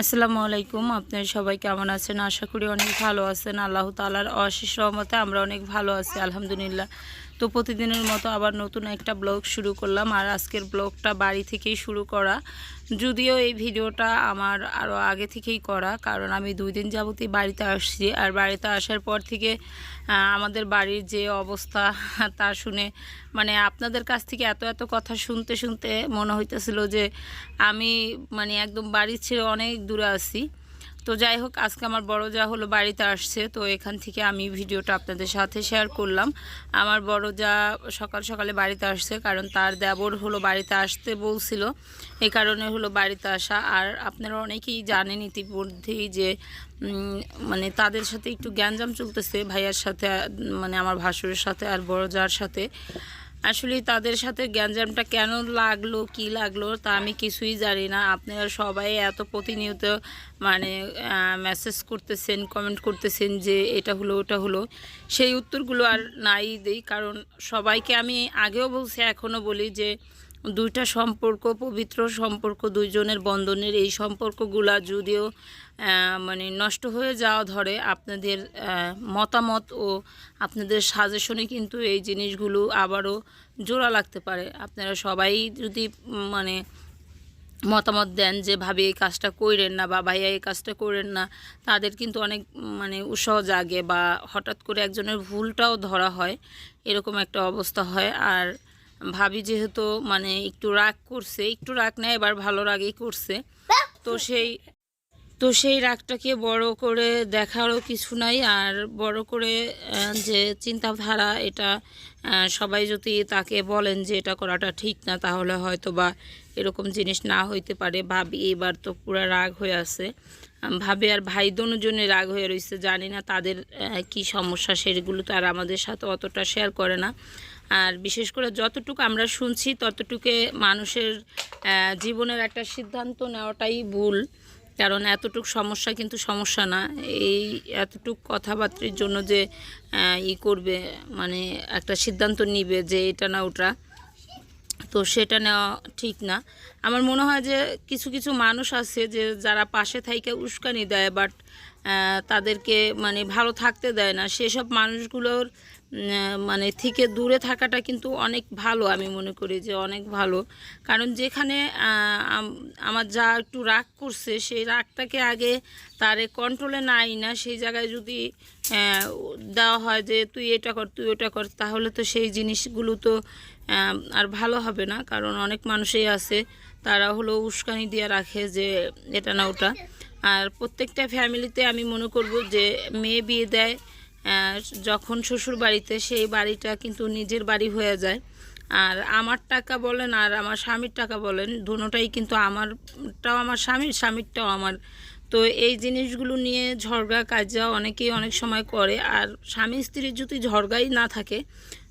আসসালামু আলাইকুম, আপনারা সবাই কেমন আছেন? আশা করি অনেক ভালো আছেন। আল্লাহ তালার অশেষ রহমতে আমরা অনেক ভালো আছি, আলহামদুলিল্লাহ। তো প্রতিদিনের মতো আবার নতুন একটা ব্লগ শুরু করলাম আর আজকের ব্লগটা বাড়ি থেকেই শুরু করা। যদিও এই ভিডিওটা আমার আরও আগে থেকেই করা, কারণ আমি দুই দিন যাবতই বাড়িতে আসছি আর বাড়িতে আসার পর থেকে আমাদের বাড়ির যে অবস্থা তা শুনে মানে আপনাদের কাছ থেকে এত এত কথা শুনতে শুনতে মনে হইতেছিল যে আমি মানে একদম বাড়ির ছেড়ে অনেক দূরে আছি। তো যাই হোক, আজকে আমার বড় যা হলো বাড়িতে আসছে, তো এখান থেকে আমি ভিডিওটা আপনাদের সাথে শেয়ার করলাম। আমার বড় যা সকাল সকালে বাড়িতে আসছে, কারণ তার দেবর হলো বাড়িতে আসতে বলছিল, এই কারণে হলো বাড়িতে আসা। আর আপনারা অনেকেই জানেন ইতিমধ্যেই যে মানে তাদের সাথে একটু গ্যাঞ্জাম চলতেছে, ভাইয়ার সাথে মানে আমার ভাসুরের সাথে আর বড় যার সাথে। আসলে তাদের সাথে গ্যাঞ্জামটা কেন লাগল, কি লাগল, তা আমি কিছুই জানি না। আপনারা সবাই এত প্রতিনিয়ত মানে মেসেজ করতেছেন কমেন্ট করতেছেন যে এটা হলো, ওটা হলো। সেই উত্তরগুলো আর নাই দিই, কারণ সবাইকে আমি আগেও বলছি, এখনও বলি যে দুইটা সম্পর্ক, পবিত্র সম্পর্ক, দুইজনের বন্ধনের এই সম্পর্কগুলা যদিও মানে নষ্ট হয়ে যাওয়া ধরে, আপনাদের মতামত ও আপনাদের সাজেশনে কিন্তু এই জিনিসগুলো আবারও জোড়া লাগতে পারে। আপনারা সবাই যদি মানে মতামত দেন যে, ভাবি, এই কাজটা কইরেন না বা ভাইয়া এই কাজটা করেন না, তাদের কিন্তু অনেক মানে উৎসাহ জাগে বা হঠাৎ করে একজনের ভুলটাও ধরা হয়, এরকম একটা অবস্থা হয়। আর ভাবি যেহেতু মানে একটু রাগ করছে, একটু রাগ নেয় এবার ভালো রাগই করছে। তো সেই তো সেই রাগটাকে বড় করে দেখারও কিছু নাই, আর বড় করে যে চিন্তাধারা এটা সবাই যদি তাকে বলেন যে এটা করাটা ঠিক না, তাহলে হয়তো বা এরকম জিনিস না হইতে পারে। ভাবি এবার তো পুরো রাগ হয়ে আছে। ভাবে আর ভাই দুজনে রাগ হয়ে রয়েছে জানি না তাদের কি সমস্যা, সেগুলো তো আর আমাদের সাথে অতটা শেয়ার করে না। আর বিশেষ করে যতটুকু আমরা শুনছি, ততটুকু মানুষের জীবনের একটা সিদ্ধান্ত নেওয়াটাই ভুল। কারণ এতটুক সমস্যা কিন্তু সমস্যা না। এই এতটুক কথাবার্তার জন্য যে ই করবে মানে একটা সিদ্ধান্ত নিবে যে এটা না ওটা, তো সেটা নেওয়া ঠিক না। আমার মনে হয় যে কিছু কিছু মানুষ আছে যে যারা পাশে থাইকে উস্কানি দেয় বাট তাদেরকে মানে ভালো থাকতে দেয় না। সেসব মানুষগুলোর মানে থেকে দূরে থাকাটা কিন্তু অনেক ভালো আমি মনে করি যে অনেক ভালো। কারণ যেখানে আমার যা একটু রাগ করছে, সেই রাগটাকে আগে তারে কন্ট্রোলে নাই না, সেই জায়গায় যদি দেওয়া হয় যে তুই এটা কর, তুই ওটা কর, তাহলে তো সেই জিনিসগুলো তো আর ভালো হবে না। কারণ অনেক মানুষই আছে, তারা হলো উস্কানি দিয়ে রাখে যে এটা না ওটা। আর প্রত্যেকটা ফ্যামিলিতে আমি মনে করব যে মেয়ে বিয়ে দেয় যখন শ্বশুর বাড়িতে সেই বাড়িটা কিন্তু নিজের বাড়ি হয়ে যায়। আর আমার টাকা বলেন আর আমার স্বামীর টাকা বলেন দুটোটাই কিন্তু আমারটাও আমার স্বামীর, স্বামীরটাও আমার। তো এই জিনিসগুলো নিয়ে ঝগড়া কাজা অনেকেই অনেক সময় করে। আর স্বামী স্ত্রীর যদি ঝগড়াই না থাকে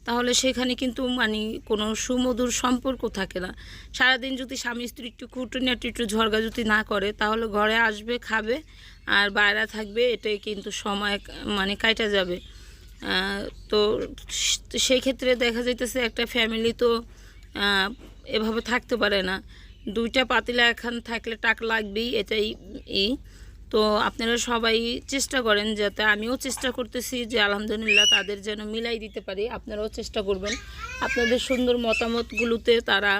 তাহলে সেখানে কিন্তু মানে কোনো সুমধুর সম্পর্ক থাকে না। সারাদিন যদি স্বামী স্ত্রী একটু কুটুনিয়াটি একটু ঝগড়া যদি না করে, তাহলে ঘরে আসবে, খাবে আর বাইরে থাকবে, এটাই কিন্তু সময় মানে কাটা যাবে। তো সে- সেই ক্ষেত্রে দেখা যাইতেছে একটা ফ্যামিলি তো এভাবে থাকতে পারে না। দুইটা পাতিলা এখন থাকলে টাক লাগবেই, এটাই ই। তো আপনারা সবাই চেষ্টা করেন যাতে আমিও চেষ্টা করতেছি যে আলহামদুলিল্লাহ তাদের যেন মিলাই দিতে পারি, আপনারাও চেষ্টা করবেন। আপনাদের সুন্দর মতামতগুলোতে তারা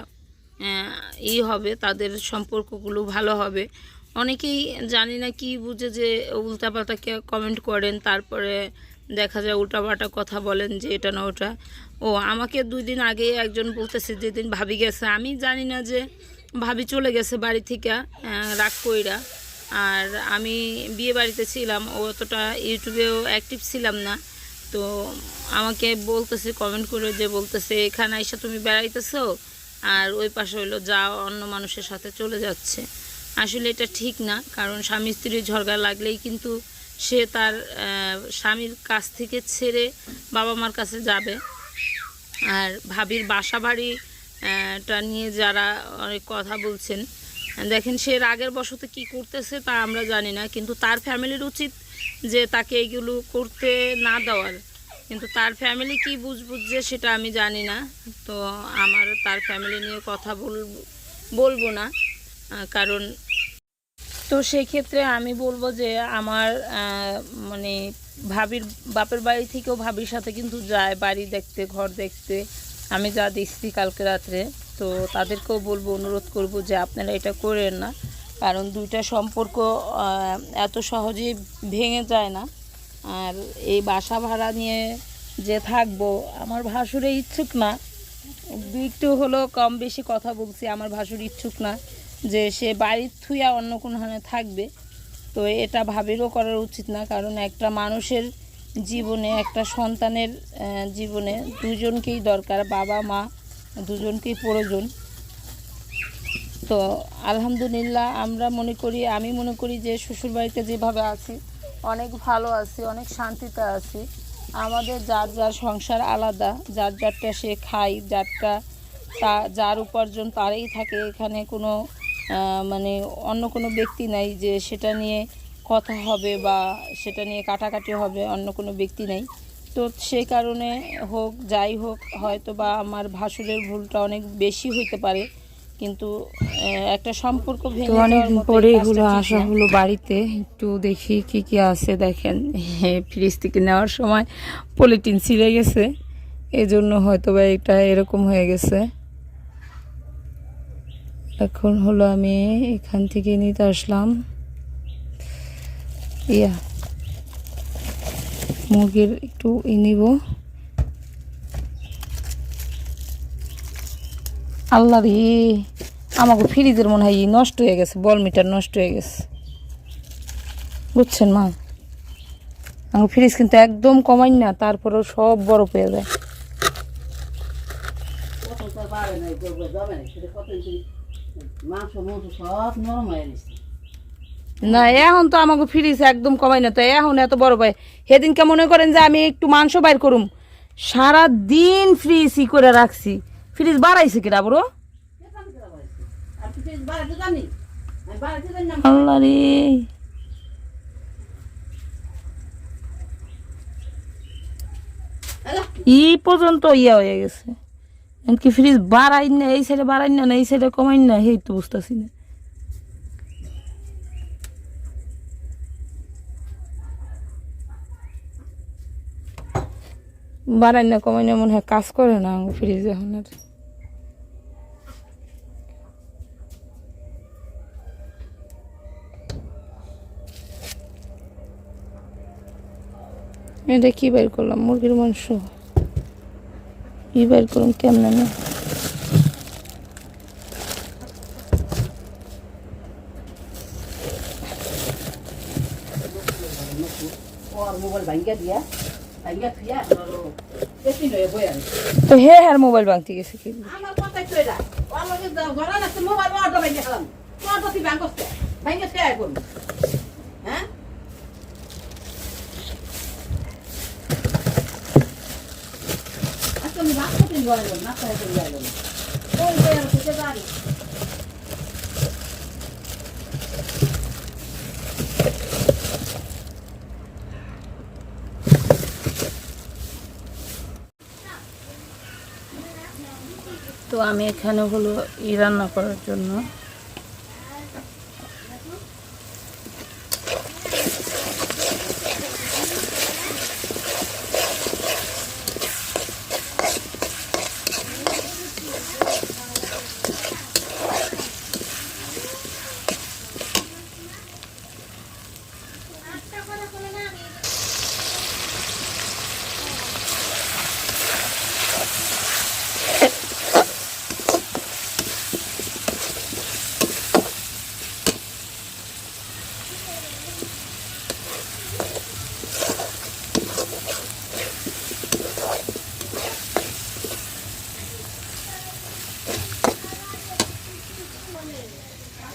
ই হবে, তাদের সম্পর্কগুলো ভালো হবে। অনেকেই জানি না কি বুঝে যে উল্টাপাল্টাকে কমেন্ট করেন, তারপরে দেখা যায় উল্টাপাল্টা কথা বলেন যে এটা না ওটা। ও, আমাকে দুই দিন আগে একজন বলতেছে, যেদিন ভাবি গেছে, আমি জানি না যে ভাবি চলে গেছে বাড়ি থেকে রাগ কইরা। আর আমি বিয়ে বাড়িতে ছিলাম অতটা ইউটিউবেও অ্যাক্টিভ ছিলাম না। তো আমাকে বলতেছে কমেন্ট করে যে বলতেছে এখানে এসে তুমি বেড়াইতেছো? আর ওই পাশে হলো যা অন্য মানুষের সাথে চলে যাচ্ছে। আসলে এটা ঠিক না কারণ স্বামী স্ত্রীর ঝগড়া লাগলেই কিন্তু সে তার স্বামীর কাছ থেকে ছেড়ে বাবা মার কাছে যাবে। আর ভাবির বাসা বাড়ি আহ, টা নিয়ে যারা অনেক কথা বলছেন দেখেন সে রাগের বশতে কি করতেছে তা আমরা জানি না, কিন্তু তার ফ্যামিলির উচিত যে তাকে এইগুলো করতে না দেওয়ার। কিন্তু তার ফ্যামিলি কি বুঝ বুঝছে সেটা আমি জানি না, তো আমার তার ফ্যামিলি নিয়ে কথা বল, বলব না কারণ তো সেই ক্ষেত্রে আমি বলব যে আমার মানে ভাবির, বাপের বাড়ি থেকেও ভাবির সাথে কিন্তু যায়, বাড়ি দেখতে, ঘর দেখতে। আমি যা দেখছি কালকে রাত্রে। তো তাদেরকেও বলব, অনুরোধ করব যে আপনারা এটা করেন না। কারণ দুইটা সম্পর্ক এত সহজেই ভেঙে যায় না। আর এই বাসা ভাড়া নিয়ে যে থাকব, আমার ভাসুরে ইচ্ছুক না। দু একটু হলো কম বেশি কথা বলছি, আমার ভাসুর ইচ্ছুক না যে সে বাড়ির থুইয়া অন্য কোনোখানে থাকবে। তো এটা ভাবিরও করার উচিত না, কারণ একটা মানুষের জীবনে, একটা সন্তানের জীবনে দুজনকেই দরকার, বাবা, মা। দুজনকেই প্রয়োজন। তো আলহামদুলিল্লাহ আমরা মনে করি, আমি মনে করি যে শ্বশুরবাড়িতে যেভাবে আছি, অনেক ভালো আছি, অনেক শান্তিতে আছি। আমাদের যার যার সংসার আলাদা, যার যারটা সে খায়, যারটা তা, যার উপার্জন তারই থাকে। এখানে কোনো মানে অন্য কোনো ব্যক্তি নাই যে সেটা নিয়ে কথা হবে বা সেটা নিয়ে কাটাকাটি হবে, অন্য কোনো ব্যক্তি নেই। তো সে কারণে হোক যাই হোক হয়তো বা আমার ভাসুরের ভুলটা অনেক বেশি হইতে পারে। কিন্তু একটা সম্পর্ক ভেঙে এই পরে হলো আসা হলো বাড়িতে। একটু দেখি কি কি আছে দেখেন। ফ্রিজ থেকে নেওয়ার সময় পলিটিন ছিঁড়ে গেছে। এই জন্য হয়তো বা এটা এরকম হয়ে গেছে। এখন হলো আমি এখান থেকে নিতে আসলাম। ইয়া। মুরগির একটু ই নিব। আল্লাহ রে আমাকে ফ্রিজের মনে হয় নষ্ট হয়ে গেছে, বল মিটার নষ্ট হয়ে গেছে। বুঝছেন মা? আমার ফ্রিজ কিন্তু একদম কমাই না, তারপরেও সব বরফ হয়ে যায়। মাংস মাংস সব নরম হয়ে গেছে। না, এখন তো আমাকে ফ্রিজ একদম কমাই না, তো এখন এত বড় পায় সেদিনকে মনে করেন যে আমি একটু মাংস বাইর করুম। সারা দিন ফ্রিজ ই করে রাখছি। ফ্রিজ বাড়াইছে কিনা বড় রে। ই পর্যন্ত ইয়া হয়ে গেছে। এমনকি ফ্রিজ বাড়াই না, এই সাইডে বাড়াই না এই সাইডে কমাই না, সেই তো বুঝতেছি না। বাড়াই না কমাই না, মনে হয় কাজ করে না ফ্রিজ এখন আর। এটা কি বের করলাম? মুরগির মাংস। কি বের করলাম কেমন না? মোবাইল ভাঙ্গা দিয়া। তো হে হ্যার মোবাইল ভাঙতে গেছে কি? আমার কথাই তো এটা ওর লগে ঘরে রাখতে মোবাইল অর্ডার ভাঙ্গা খেলাম তোর তো তুই ব্যাংক করতে ভাঙ্গা খেয়ে করুন হ্যাঁ আজকে আমি ভাত খেতে যাওয়া গেল না খেতে যাওয়া গেল ওই বই আর খেতে পারি তো আমি এখানে হলো ই রান্না করার জন্য।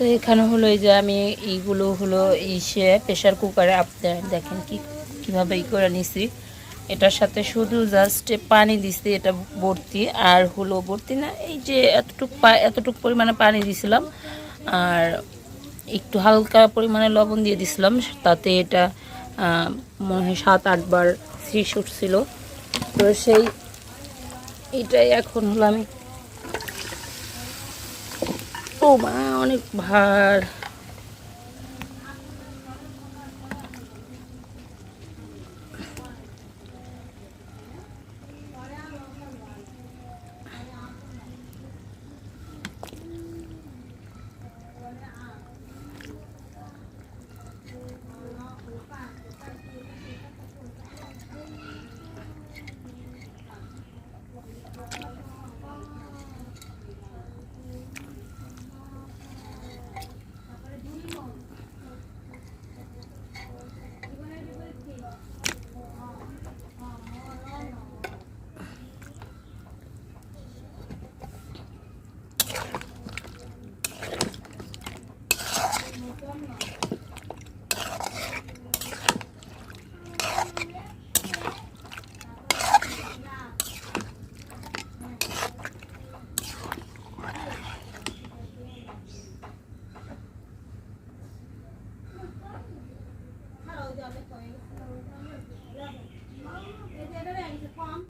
তো এখানে হলো এই যে আমি এইগুলো হলো ইসে প্রেশার কুকারে আপনার দেখেন কি, কীভাবে ই করে নিছি। এটার সাথে শুধু জাস্ট পানি দিছি, এটা ভর্তি। আর হলো ভর্তি না, এই যে এতটুক এতটুক পরিমাণে পানি দিছিলাম। আর একটু হালকা পরিমাণে লবণ দিয়ে দিছিলাম, তাতে এটা মনে হয় সাত আটবার শীষ উঠছিল। তো সেই, এটাই এখন হলো আমি ও মা অনেক ভার।